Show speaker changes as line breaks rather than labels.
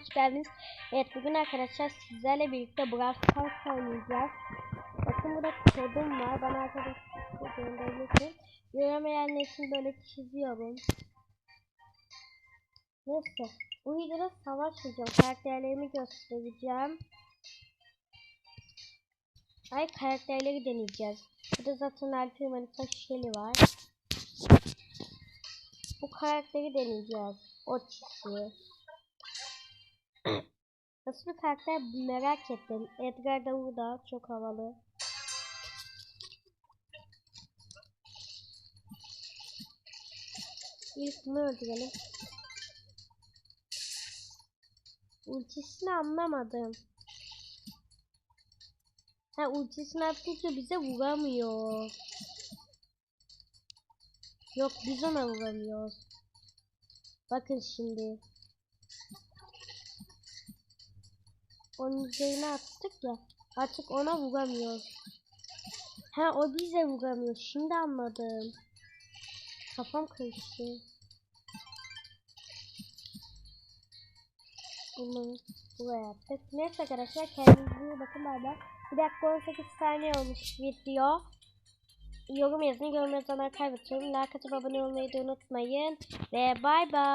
hoş geldiniz. Evet bugün arkadaşlar sizlerle birlikte Brawl Stars oynayacağız. Bakın burada kodum var. Bana arkadaşlar gönderebilirsiniz. Göremeyenler için böyle çiziyorum. Neyse. Bu videoda savaşmayacağım. Karakterlerimi göstereceğim. Ay karakterleri deneyeceğiz. Burada zaten Alper Manita Shelly var. Bu karakteri deneyeceğiz. O çizgi. Nasıl bir karakter merak ettim. Edgar da burada. Çok havalı. İlk bunu öldürelim. Ultisini anlamadım. Ha ultisini attıkça bize vuramıyor. Yok biz ona vuramıyoruz. Bakın şimdi. Onun üzerine attık ya. Artık ona vuramıyoruz. Ha o bize vuramıyor. Şimdi anladım. Kafam karıştı. Bunu buraya yaptık. Neyse arkadaşlar kendinize iyi bakın bay. Bir dakika 18 saniye olmuş video. Yorum yazın. Yorum yazanları kaybediyorum. Like atıp abone olmayı da unutmayın. Ve bay bay.